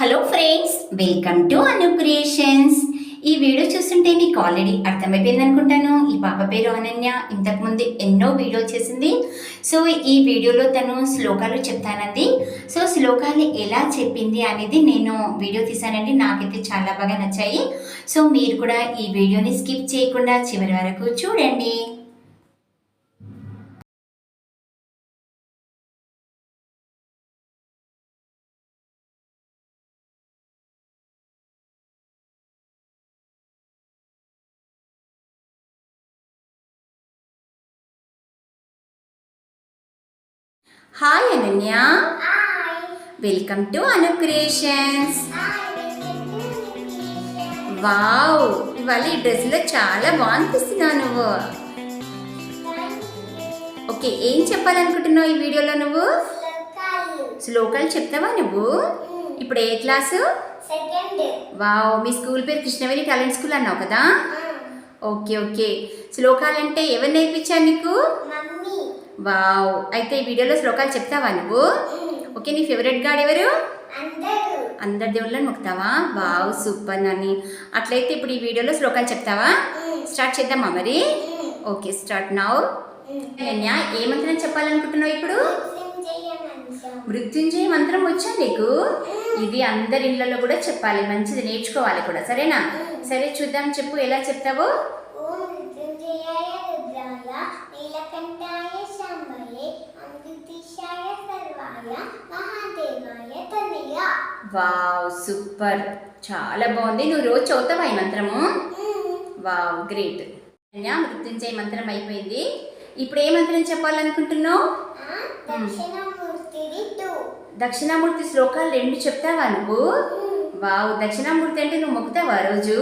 Hello friends welcome to Anu creations ఈ video చూస్తుంటే మీకు ఆల్రెడీ అర్థమైపోయింది అనుకుంటాను. ఈ పాప పేరు అనన్య. ఇంతకుముందు ఎన్నో వీడియో చేసింది. సో ఈ వీడియోలో తను శ్లోకాలు చెప్తానంది. సో శ్లోకాలు ఎలా చెప్పింది అనేది నేను వీడియో తీసానండి నాకైతే చాలా బాగా నచ్చాయి. సో మీరు కూడా ఈ వీడియోని స్కిప్ చేయకుండా చివరి వరకు చూడండి. Hi Ananya welcome to Anu creations wow ఇవాళ ఈ డ్రెస్లో చాలా బాగునిపిస్తున్నావు నువ్వు? ఓకే ఏం చెప్పాలనుకుంటున్నావు ఈ వీడియోలో నువ్వు? శ్లోకాలు. చెప్తావా నువ్వు? ఇప్పుడు ఏ క్లాసు? వావ్ మీ స్కూల్ పేరు కృష్ణవేణి టాలెంట్ స్కూల్ అన్నావు కదా? ఓకే ఓకే శ్లోకాలు అంటే ఎవరు నేర్పించారు నీకు? వావ్. అయితే ఈ వీడియోలో శ్లోకాలు చెప్తావా నువ్వు? ఓకే నీ ఫేవరెట్ గాడ్ ఎవరు? అందరూ. దేవుళ్ళని మొక్కుతావా? Wow super Nani. అట్లయితే ఇప్పుడు ఈ వీడియోలో శ్లోకాలు చెప్తావా? స్టార్ట్ చేద్దామా మరి? Okay start now. అనన్య ఏ మంత్రం చెప్పాలనుకుంటున్నావు ఇప్పుడు? మృత్యుంజయ మంత్రం. వచ్చా నీకు? ఇది అందరి ఇళ్ళలో కూడా చెప్పాలి మంచిది నేర్చుకోవాలి కూడా సరేనా? సరే చూద్దాం చెప్పు ఎలా చెప్తావో? ఓం మృత్యుంజయాయ రుద్రాయ నీలకంఠాయ శాంబయే అమృతిశాయ సర్వాయ మహాదేవాయ తనయ వావ్ సూపర్. చాలా బాగుంది. నువ్వు రోజు చదువుతావా ఈ మంత్రము? Wow great. మృత్యుంజయ మంత్రం అయిపోయింది. ఇప్పుడు ఏ మంత్రం చెప్పాలనుకుంటున్నావు? దక్షిణామూర్తి శ్లోకాలు రెండు చెప్తావా నువ్వు? వావ్ దక్షిణామూర్తి అంటే నువ్వు మొక్కుతావా రోజు?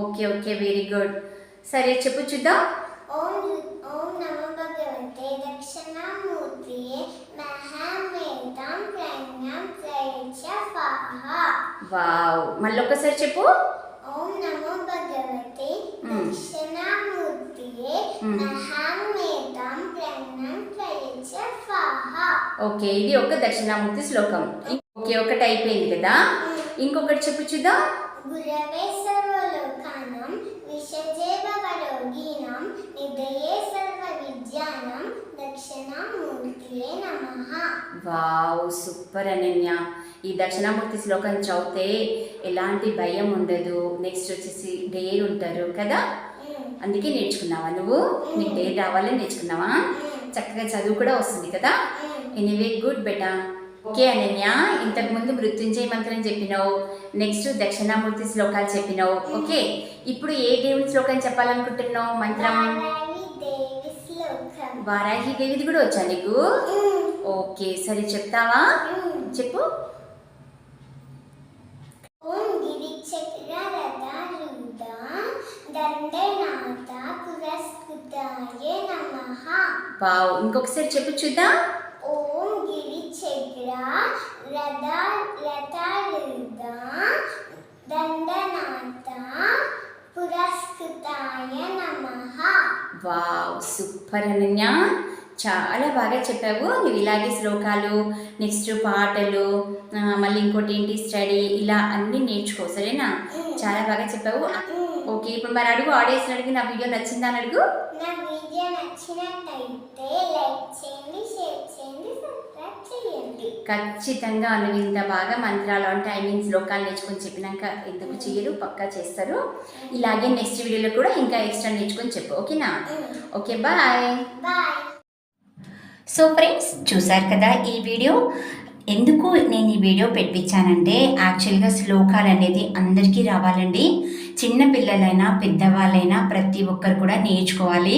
Okay okay very good. సరే చెప్పు చూద్దాం ఓం ఓం నమో భగవతే దక్షిణామూర్తియే మహామేతాం ప్రణ్యం ప్రయచ్చ ఫాహ వావ్. మళ్ళీ ఒక్కసారి చెప్పు. ఓం నమో భగవతే. దక్షిణామూర్తియే మ్మ్. మహామేతాం ప్రణం ప్రయచ్చ ఫాహ ఓకే ఇది ఒక దక్షిణామూర్తి శ్లోకం. ఓకే ఒకటి అయిపోయింది కదా? ఇంకొకటి చెప్పు చూద్దాం. గురవే సర్వలోకానం విషజే భవరోగీణం నిదయే సర్వ విద్యానం దక్షిణామూర్తియే నమః. Wow super Ananya. ఈ దక్షిణామూర్తి శ్లోకం చదివితే ఎలాంటి భయం ఉండదు. నెక్స్ట్ వచ్చేసి డేర్ ఉంటారు కదా. అందుకే నేర్చుకున్నావా నువ్వు? నీకు డేర్ రావాలని నేర్చుకున్నావా? చక్కగా చదువు కూడా వస్తుంది కదా. ఎనీవే గుడ్ బెటా ఓకే అనన్య ఇంతకుముందు మృత్యుంజయ మంత్రం చెప్పినావు. నెక్స్ట్ దక్షిణామూర్తి శ్లోకాలు చెప్పినావు. ఓకే ఇప్పుడు ఏ దేవుని శ్లోకం చెప్పాలనుకుంటున్నావు? మంత్రం? వారాహి దేవిది కూడా వచ్చా నీకు. ఓకే సరే చెప్తావా. చెప్పు ఓం గిరిచక్రరథారూఢ దండనాథ పురస్కృతాయ నమః వావ్ ఇంకొకసారి చెప్పు చూద్దాం. ఓం గిరిచక్ర రథ రథారూఢ దండనాథ పురస్కృతాయ నమః. Wow super Ananya. చాలా బాగా చెప్పావు. నువ్వు ఇలాగే శ్లోకాలు నెక్స్ట్ పాటలు మళ్ళీ ఇంకోటి ఏంటి స్టడీ ఇలా అన్నీ నేర్చుకో సరేనా? చాలా బాగా చెప్పావు. ఓకే ఇప్పుడు మరి అడుగు ఆడియన్స్ అడిగి నా వీడియో నచ్చిందా అని అడుగు? నా వీడియో నచ్చినట్టయితే లైక్ చేయండి షేర్ చేయండి సబ్స్క్రైబ్ చేయండి. ఖచ్చితంగా నువ్వు ఇంత బాగా మంత్రాలు అంటే ఐ మీన్ శ్లోకాలు నేర్చుకొని చెప్పినాక ఎందుకు చేయరు పక్కా చేస్తారు. ఇలాగే నెక్స్ట్ వీడియోలో కూడా ఇంకా ఎక్స్ట్రా నేర్చుకొని చెప్పు ఓకేనా? Okay bye bye so friends చూసారు కదా ఈ వీడియో? ఎందుకు నేను ఈ వీడియో పెట్టించానంటే యాక్చువల్గా శ్లోకాలు అనేది అందరికీ రావాలండి. చిన్న పిల్లలైనా పెద్దవాళ్ళైనా ప్రతి ఒక్కరు కూడా నేర్చుకోవాలి.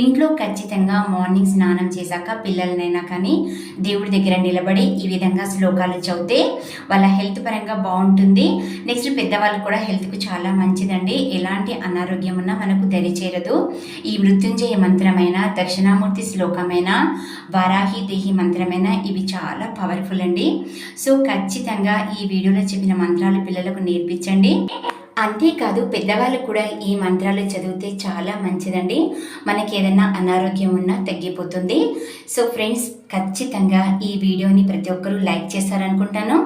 ఇంట్లో ఖచ్చితంగా మార్నింగ్ స్నానం చేశాక పిల్లలనైనా కానీ దేవుడి దగ్గర నిలబడి ఈ విధంగా శ్లోకాలు చదివితే వాళ్ళ హెల్త్ పరంగా బాగుంటుంది. నెక్స్ట్ పెద్దవాళ్ళు కూడా హెల్త్కు చాలా మంచిదండి. ఎలాంటి అనారోగ్యం ఉన్నా మనకు దరిచేరదు. ఈ మృత్యుంజయ మంత్రమైన దక్షిణామూర్తి శ్లోకమైన వారాహి దేహి మంత్రమైన ఇవి చాలా పవర్ఫుల్ మంత్రములండి సో ఖచ్చితంగా ఈ వీడియోలో చెప్పిన మంత్రాలు పిల్లలకు నేర్పించండి. అంతేకాదు పెద్దవాళ్ళు కూడా ఈ మంత్రాలు చదివితే చాలా మంచిదండి. మనకి ఏదైనా అనారోగ్యం ఉన్నా తగ్గిపోతుంది. సో ఫ్రెండ్స్ ఖచ్చితంగా ఈ వీడియోని ప్రతి ఒక్కరూ లైక్ చేస్తారనుకుంటాను.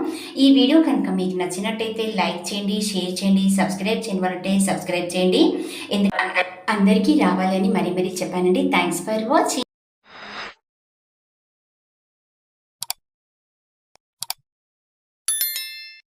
ఈ వీడియో కనుక మీకు నచ్చినట్టయితే లైక్ చేయండి షేర్ చేయండి సబ్స్క్రైబ్ చేయని వాళ్ళంటే సబ్స్క్రైబ్ చేయండి. ఎందుకంటే అందరికీ రావాలని మరీ మరీ చెప్పానండి. Thanks for watching.